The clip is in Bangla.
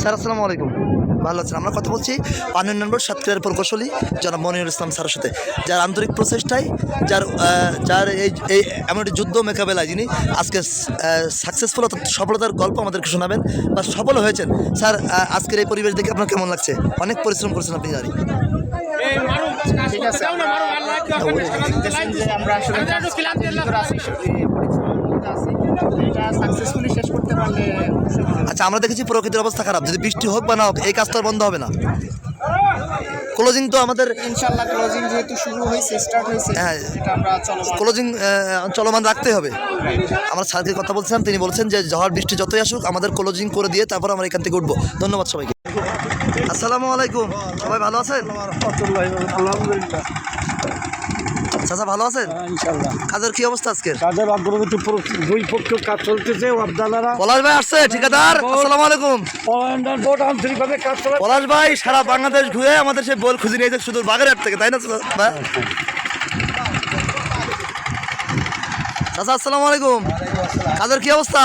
স্যার আসসালামু আলাইকুম। ভালো আছেন? আমরা কথা বলছি পানীয় নম্বর সাতক্ষীরার প্রকৌশলী জনাব মনিরুল ইসলাম স্যারের সাথে যার আন্তরিক প্রচেষ্টায় যার যার এই এই এমন একটি যুদ্ধ মোকাবেলায় যিনি আজকে সাকসেসফুল অর্থাৎ সফলতার গল্প আমাদেরকে শোনাবেন বা সফল হয়েছেন। স্যার আজকের এই পরিবেশ দেখে আপনার কেমন লাগছে? অনেক পরিশ্রম করছেন আপনি জানি। ঠিক আছে আমরা দেখতেছেন যে আমরা আসলে আচ্ছা আমরা দেখেছি প্রকৃতির অবস্থা খারাপ। যদি বৃষ্টি হোক বা না হোক এই কাজটা আর বন্ধ হবে না। ক্লোজিং তো আমাদের ইনশাল্লাহ ক্লোজিং যেহেতু শুরু হয়েছে স্টার্ট হয়েছে হ্যাঁ। ক্লোজিং চলমান রাখতে হবে। আমরা স্যারকে কথা বলছিলাম তিনি বলছেন যে ঝড় বৃষ্টি যতই আসুক আমাদের ক্লোজিং করে দিয়ে তারপর আমরা এখান থেকে উঠবো। ধন্যবাদ সবাইকে। আসসালামু আলাইকুম। সবাই ভালো আছেন? আলহামদুলিল্লাহ। চাচা ভালো আছেন? কাজের কি অবস্থা আজকের? কাজের অগ্রগতি দুই পক্ষ কাজ চলতেছে আপনারা পলাশ ভাই আসছে ঠিকাদার? আসসালামু আলাইকুম। বোর্ড আন্তরিকভাবে কাজ চলে পলাশ ভাই সারা বাংলাদেশ ঘুরে আমাদের সেই বল খুঁজে নিয়েছে শুধু বাগেরহাট থেকে তাই না চাচা? আসসালামু আলাইকুম। কাজের কি অবস্থা?